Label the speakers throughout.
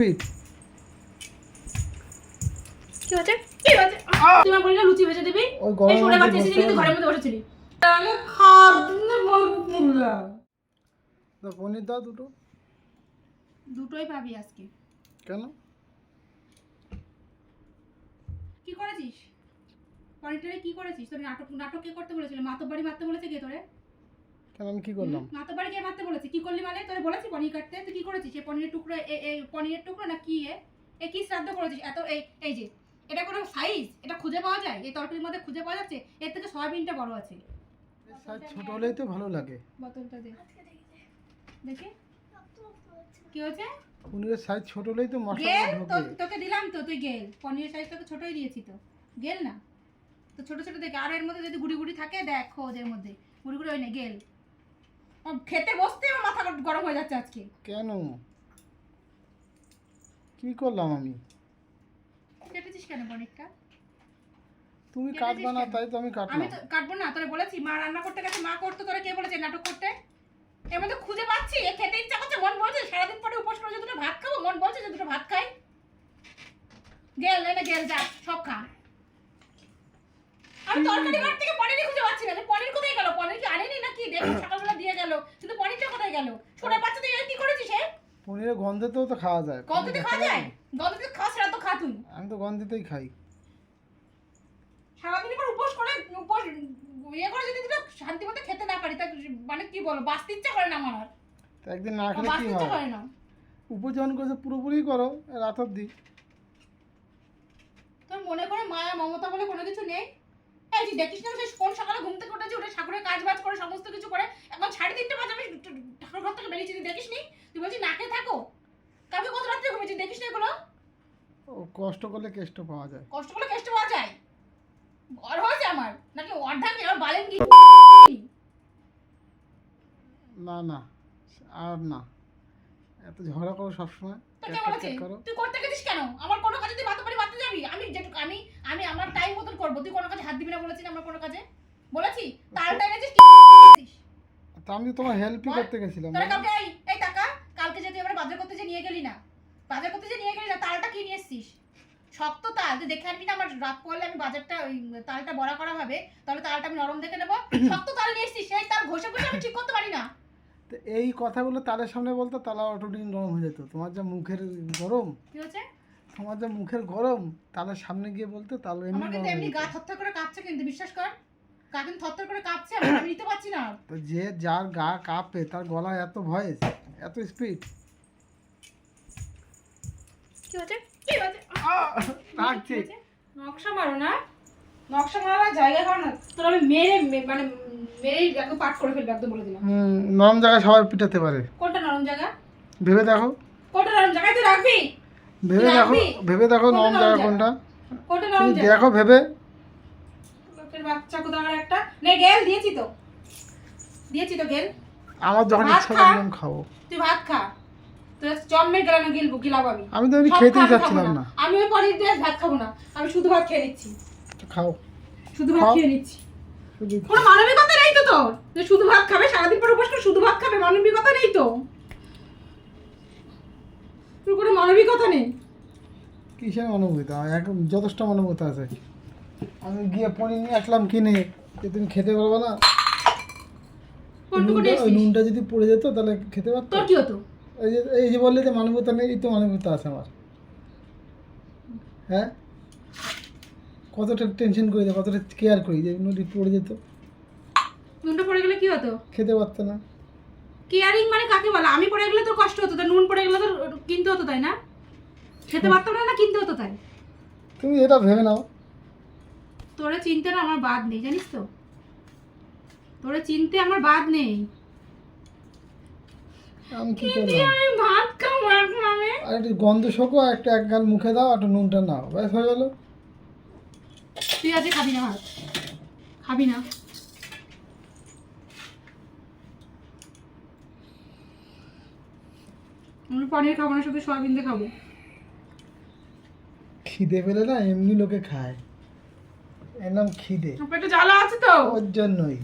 Speaker 1: Wait,
Speaker 2: কি হচ্ছে কি হচ্ছে তুই আমার বলিনা লুচি ভেজে দিবি?
Speaker 1: ওই গরমের
Speaker 2: এই বাচ্চা এসেছিলি
Speaker 1: বসতে
Speaker 2: ঘরের মধ্যে বসেছিলি।
Speaker 3: আমি খাব বলছিলাম
Speaker 1: দাও পনির দাও দুটো।
Speaker 2: দুটোই পাবি আজকে।
Speaker 1: কেন?
Speaker 2: কি করেছিস? পনিরটারে কি করেছিস? তোর নাটক নাটক কে করতে বলেছিল? মাতব বাড়ি মারতে বলেছে কে তোরে?
Speaker 1: কেন? আমি কি করলাম?
Speaker 2: মাতব বাড়ি কে মারতে বলেছে। কি করলি মানে? তোরে বলেছি পনির কাটতে। তুই কি করেছিস? এই পনিরের টুকরো এই পনিরের টুকরো না কি এ? এ কি শ্রাদ্ধ করেছিস? এত এই এই যে এটা কোনো সাইজ এটা খুঁজে পাওয়া যায়? এই তরকারির মধ্যে খুঁজে পাওয়া যাচ্ছে? এর থেকে সয়াবিনটা বড় আছে।
Speaker 1: সাইজ ছোট হলেই তো ভালো লাগে।
Speaker 2: বোতলটা দে। দেখি কি হয়েছে?
Speaker 1: পনিরের সাইজ ছোট হলেই তো মশলা
Speaker 2: গেল
Speaker 1: ঢোকে
Speaker 2: তোকে দিলাম তো তুই গেল। পনিরের সাইজ তোকে ছোটই দিয়েছি তো। গেল না? তো ছোট ছোট দেখে। আর এর মধ্যে যদি গুড়ি গুড়ি থাকে দেখ এর মধ্যে। গুড়ি গুড়ি ওই না গেল। খেতে বসতে আমার মাথা গরম হয়ে যাচ্ছে আজকে।
Speaker 1: কেন? কি করলাম আমি?
Speaker 2: কেটেছিস কেন পনিরটা?
Speaker 1: তুমি কাটবা না তাই তো আমি
Speaker 2: আমি তো কাটবো না তোরে বলেছি মা রান্না করতে গেছে মা করতো তোরা কে বলেছে নাটক করতে? এর মধ্যে খুঁজে পাচ্ছি এ খেতে ইচ্ছা করছে মন বলছে সারাদিন পরে উপোস করে যে দুটো ভাত খাব মন বলছে যে দুটো ভাত খাই। গেল এনে গেল যা সব খা। আমি তরকারি ঘর থেকে পনিরই খুঁজে পাচ্ছি না পনির কোথায় গেল? পনির কি আনেনি নাকি? দেখি সকালবেলা দিয়ে গেল কিন্তু পনিরটা কোথায় গেল ছোট বাচ্চা তুই কি করেছিস হে
Speaker 1: গন্ধেতেও তো খাওয়া যায়।
Speaker 2: গন্ধতে খাওয়া যায়? গন্ধতে খাওয়া সেটা তো খা তুই
Speaker 1: আমি তো গন্ধেতেই খাই।
Speaker 2: সারাদিন পর উপোস করে উপোস ইয়ে করে যদি শান্তি মতো খেতে না পারি তা মানে কি বলো বাঁচতে ইচ্ছা করে না আমার আর।
Speaker 1: তো একদিন না খেলে কি হয়?
Speaker 2: করে না।
Speaker 1: উপযোজন করেছে পুরোপুরি করো রাত অব্দি
Speaker 2: তোর মনে করে মায়া মমতা বলে কোনো কিছু নেই? এই যে দেখিস না সেই কোন সকালে ঘুম থেকে উঠেছি উঠে ঠাকুরের কাজ বাজ করে সমস্ত কিছু করে এখন সাড়ে তিনটে বাজে আমি ঠাকুর ঘর থেকে বেরিয়েছি দেখিস নি তুই বলছিস নাকে থাকো। কালকে কত রাত্রে ঘুমিয়েছি দেখিস না এগুলো
Speaker 1: ও কষ্ট করলে কেষ্ট পাওয়া যায়।
Speaker 2: কষ্ট করে কেষ্ট পাওয়া যায়। ঘর হয়েছে আমার। নাকি অর্ধাঙ্গ আমার বালেন কি
Speaker 1: না না আর না। এত ঝগড়া করো সবসময়।
Speaker 2: তুই করতে গেছিস কেন? আমার কোনো কাজে তুই বাতো বাড়ি বাতো যাবি? আমি যেটুকু আমি আমি আমার টাইম মতন করব। তুই কোনো কাজে হাত দিবি না বলেছিস আমার কোনো কাজে? বলেছি? তালটা এনেছিস কি
Speaker 1: তা আমি তোমার হেল্পই করতে গেছিলাম।
Speaker 2: তোরা কালকে এই এই টাকা কালকে যে তুই এবার বাজার করতে যে নিয়ে গেলি না? বাজার করতে যে নিয়ে গেলি না তালটা কি নিয়ে এসছিস? শক্ত তাল তুই দেখে আনবি না আমার রাত পড়লে আমি বাজারটা ওই তালটা বড়া করা হবে তাহলে তালটা আমি নরম দেখে নেব। শক্ত তাল নিয়ে এসছিস সেই তাল ঘষে ঘষে আমি ঠিক করতে পারি না।
Speaker 1: তো এই কথাগুলো তালের সামনে বলতো তালা অটোডিন গরম হয়ে যেত। তোমার যা মুখের গরম
Speaker 2: কি হচ্ছে?
Speaker 1: তোমার যা মুখের গরম তালের সামনে গিয়ে বলতে তাল এমনি
Speaker 2: আমার কিন্তু এমনি গা থরথর করে কাঁপছে কিন্তু বিশ্বাস কর। গা কিন্তু থরথর করে কাঁপছে আমি নিতে পারছি না।
Speaker 1: তো যে যার গা কাঁপে তার গলায় এত ভয়েস এত স্পিড
Speaker 2: কি হচ্ছে কি হচ্ছে
Speaker 1: রাখছি
Speaker 2: নকশা মারো না। নকশা মারার জায়গা কারণ তোর আমি মেরে মানে মেরে একদম পাঠ করে ফেলব একদম বলে দিলাম।
Speaker 1: হুম নরম জায়গায় সবাই পিটাতে পারে।
Speaker 2: কোনটা নরম জায়গা?
Speaker 1: ভেবে দেখো।
Speaker 2: কোনটা নরম জায়গায় তুই রাখবি।
Speaker 1: ভেবে দেখো ভেবে দেখো নরম জায়গা
Speaker 2: জায়গা?
Speaker 1: কোনটা।
Speaker 2: কোনটা নরম জায়গা?
Speaker 1: দেখো ভেবে।
Speaker 2: লোকের বাচ্চা কোথাকার একটা? নে গেল দিয়েছি তো। দিয়েছি তো গেল।
Speaker 1: আমার যখন ইচ্ছা। খাব।
Speaker 2: তুই ভাত খা। জন্মের গেলানো গিলবো গিলাবো আমি।
Speaker 1: আমি তো খেতেই যাচ্ছিলাম না।
Speaker 2: আমি ওই পনির দিয়ে ভাত খাব না আমি শুধু ভাত খেয়ে নিচ্ছি।
Speaker 1: খাও।
Speaker 2: শুধু ভাত খেয়ে নিচ্ছি। কোনো মানবিকতা নেই তো তোর? যে শুধু ভাত খাবে সারাদিন পর উপোস করে শুধু ভাত খাবে মানবিকতা নেই তো? তোর কোনো মানবিকতা নেই?
Speaker 1: কিসের মানবিকতা? এক যথেষ্ট অনুভূতি আছে। আমি গিয়ে পনির নিয়ে আসলাম কিনে। যে তুমি খেতে পারবে না। নুনটা যদি পড়ে যেত তাহলে খেতে পারতো।
Speaker 2: তোর কি হতো?
Speaker 1: এই যে এই যে বললে যে মানবতা নেই এই তো মানবতা আছে আমার। হ্যাঁ? কতটা টেনশন করি যে কতটা কেয়ার করি যে নদী পড়ে যেত।
Speaker 2: নুনটা পড়ে গেলে কি হতো?
Speaker 1: খেতে পারতো না।
Speaker 2: কেয়ারিং মানে কাকে বলে? আমি পড়ে গেলে তোর কষ্ট হতো নুন পড়ে গেলে তোর কিনতে হতো তাই না? খেতে পারতাম না না কিনতে হতো তাই?
Speaker 1: তুমি এটা ভেবে নাও।
Speaker 2: তোরে চিনতে না আমার বাদ নেই জানিস তো? তোরে চিনতে আমার বাদ নেই।
Speaker 1: আমি কি করলাম?
Speaker 2: আমি ভাত খাব এখন আমি।
Speaker 1: আর একটু গন্ধ শোকো একটা এক গাল মুখে দাও একটা নুনটা নাও ব্যাস হয়ে গেলো।
Speaker 2: তুই আজকে খাবি না ভাত? খাবি না? আমি পনির খাব না শুধু সয়াবিন দিয়ে খাব।
Speaker 1: খিদে পেলে না এমনি লোকে খায়। এর নাম খিদে।
Speaker 2: পেটে জ্বালা আছে তো।
Speaker 1: ওর জন্যই।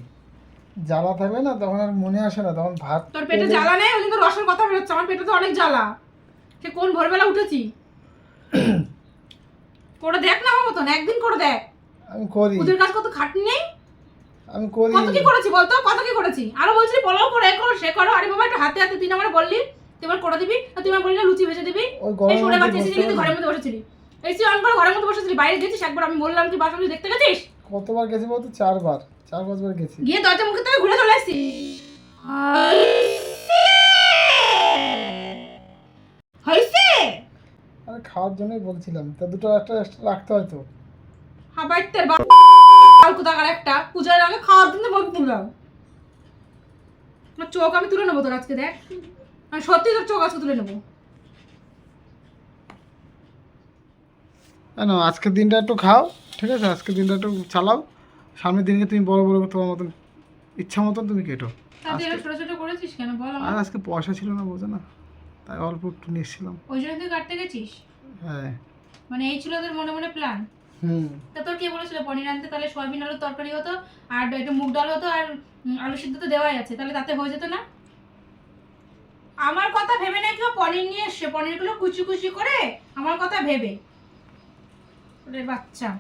Speaker 1: জ্বালা থাকবে না তখন আর মনে আসে না তখন ভাত
Speaker 2: তোর পেটে জ্বালা নেই? ওই জন্য রসের কথা বেরোচ্ছে আমার পেটে তো অনেক জ্বালা। সে কোন ভোরবেলা উঠেছি? করে দেখ না আমার মতন একদিন করে দেখ।
Speaker 1: আমি করি।
Speaker 2: ওদের কাছে কত খাটনি নেই?
Speaker 1: আমি করি।
Speaker 2: কত কি করেছি বলতো? কত কি করেছি? আরও বলছিলি পোলাও করো করো সে করো। আরে বাবা একটু হাতে হাতে তুই আমার বললি তুই আমার করে দিবি। আর তুই আমার বললি লুচি ভেজে দিবি।
Speaker 1: ওই
Speaker 2: এই সরে বাচ্চা এসেছিলি তুই ঘরের মধ্যে বসেছিলি। এসি অন করে ঘরের মধ্যে বসেছিলি বাইরে গেছিস একবার আমি বললাম কি বাসন দেখতে গেছিস?
Speaker 1: কতবার গেছি বলতো? চারবার। চার পাঁচবার গেছি।
Speaker 2: গিয়ে দরজা মুখে থেকে ঘুরে চলে আসছি হয়েছে
Speaker 1: আরে খাওয়ার জন্যই বলছিলাম। তা দুটো একটা এক্সট্রা রাখতে হয়তো
Speaker 2: হাবাইতের বাপ কোথাকার একটা। পূজার আগে খাওয়ার জন্য বই তুললাম আমার চোখ আমি তুলে নেব তোর আজকে দেখ। আমি সত্যি তোর চোখ আজকে তুলে নেব।
Speaker 1: আজকের দিনটা একটু খাও। ঠিক আছে আজকের দিনটা একটু চালাও। সামনের দিনকে তুমি বড় বড় তোমার মতন ইচ্ছা মতন তুমি কেটো।
Speaker 2: তাতে এরকম ছোট ছোট করেছিস কেন? বল
Speaker 1: আর আজকে পয়সা ছিল না বোঝো না। তাই অল্প একটু নিয়ে এসেছিলাম।
Speaker 2: ওই জন্য তুই কাটতে গেছিস?
Speaker 1: হ্যাঁ।
Speaker 2: মানে এই ছিল তোর মনে মনে প্ল্যান
Speaker 1: হুম।
Speaker 2: তা তোর কে বলেছিল? পনির আনতে তাহলে সয়াবিন আলুর তরকারি হতো আর একটু মুগ ডাল হতো আর আলু সিদ্ধ তো দেওয়াই আছে। তাহলে তাতে হয়ে যেত না? আমার কথা ভেবে না কেউ পনির নিয়ে এসছে। পনিরগুলো কুচি কুচি করে আমার কথা ভেবে। ওরে বাচ্চা।